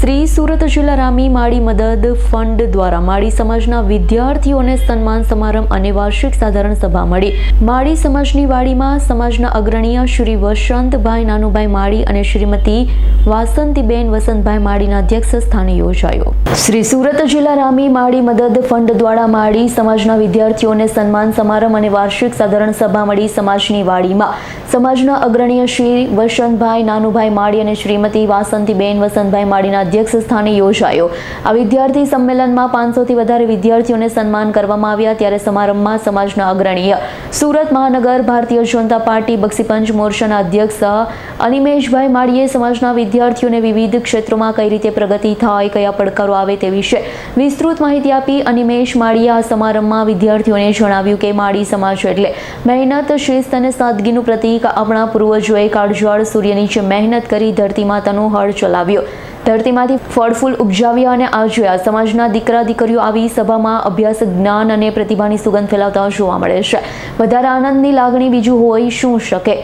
શ્રી સુરત જિલ્લા રામી માળી મદદ ફંડ દ્વારા માળી સમાજના વિદ્યાર્થીઓને સન્માન સમારંભ અને વાર્ષિક સાધારણ સભા મળી. માળી સમાજની વાડીમાં સમાજના અગ્રણીય શ્રી વસંતભાઈ નાનુભાઈ માળી અને શ્રીમતી વાસંતીબેન વસંતભાઈ માળીના અધ્યક્ષ સ્થાને યોજાયો. શ્રી સુરત જિલ્લા રામી માળી મદદ ફંડ દ્વારા માળી સમાજના વિદ્યાર્થીઓને સન્માન સમારંભ અને વાર્ષિક સાધારણ સભા મળી સમાજની વાડીમાં. સમાજના અગ્રણીય શ્રી વસંતભાઈ નાનુભાઈ માળી અને શ્રીમતી વાસંતીબેન વસંતભાઈ માળીના અધ્યક્ષ સ્થાને યોજાયો. આ વિદ્યાર્થી સંમેલનમાં પાંચસોથી વધારે વિદ્યાર્થીઓને સન્માન કરવામાં આવ્યા. ત્યારે સમારંભમાં સમાજના અગ્રણીય સુરત મહાનગર, ભારતીય જનતા પાર્ટી, બક્ષીપંચ મોરચાના અધ્યક્ષ અનિમેશભાઈ માળીએ સમાજના વિદ્યાર્થીઓને વિવિધ ક્ષેત્રોમાં કઈ રીતે પ્રગતિ થાય, કયા પડકારો આવે તે વિશે વિસ્તૃત માહિતી આપી અનિમેશ માળીએ આ સમારંભમાં વિદ્યાર્થીઓને જણાવ્યું કે માળી સમાજ એટલે મહેનત, શિસ્ત અને સાદગીનું પ્રતીક. આપણા પૂર્વજોએ કાળઝાળ સૂર્યની જે મહેનત કરી ધરતી માતાનું હળ ચલાવ્યો. ધરતીમાંથી ફળ ફૂલ ઉપજાવ્યા અને આજે આ સમાજના દીકરા દીકરીઓ આવી સભામાં અભ્યાસ, જ્ઞાન અને પ્રતિભાની સુગંધ ફેલાવતા જોવા મળે છે. વધારે આનંદની લાગણી બીજું હોય શું શકે?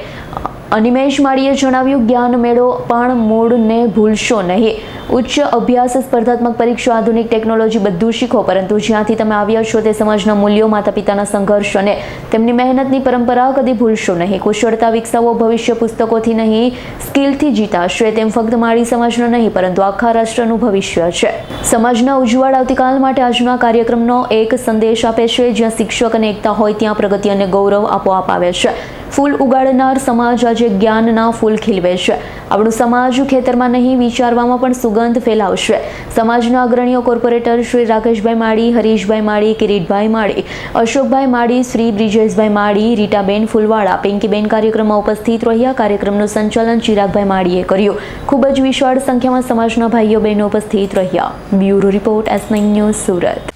અનિમેશ માળીએ જણાવ્યું, જ્ઞાન મેળો, પણ મૂળને ભૂલશો નહીં. ઉચ્ચ અભ્યાસ, સ્પર્ધાત્મક પરીક્ષા, આધુનિક ટેકનોલોજી બધું શીખો, પરંતુ જ્યાંથી તમે આવ્યા છો તે સમાજના મૂલ્યો માતા પિતાના સંઘર્ષ અને તેમની મહેનતની પરંપરા કદી ભૂલશો નહીં. કુશળતા વિકસાવો, ભવિષ્ય પુસ્તકોથી નહીં, સ્કિલથી જીતાશે તેમ ફક્ત માળી સમાજનો નહીં, પરંતુ આખા રાષ્ટ્રનું ભવિષ્ય છે. સમાજના ઉજ્જવળ આવતીકાલ માટે આજના કાર્યક્રમનો એક સંદેશ આપે છે, જ્યાં શિક્ષક અને એકતા હોય ત્યાં પ્રગતિ અને ગૌરવ આપોઆપ આવે છે. ફૂલ ઉગાડનાર સમાજ આજે જ્ઞાનના ફૂલ ખીલવે છે. આપણું સમાજ ખેતરમાં નહીં વિચારવામાં પણ સુગંધ ફેલાવશે. સમાજના અગ્રણીઓ કોર્પોરેટર શ્રી રાકેશભાઈ માળી, હરીશભાઈ માળી, કિરીટભાઈ માળી, અશોકભાઈ માળી, શ્રી બ્રિજેશભાઈ માળી, રીટાબેન ફૂલવાળા, પિંકીબેન કાર્યક્રમમાં ઉપસ્થિત રહ્યા. કાર્યક્રમનું સંચાલન ચિરાગભાઈ માળીએ કર્યું. ખૂબ જ વિશાળ સંખ્યામાં સમાજના ભાઈઓ બહેનો ઉપસ્થિત રહ્યા. Bureau report S news Surat.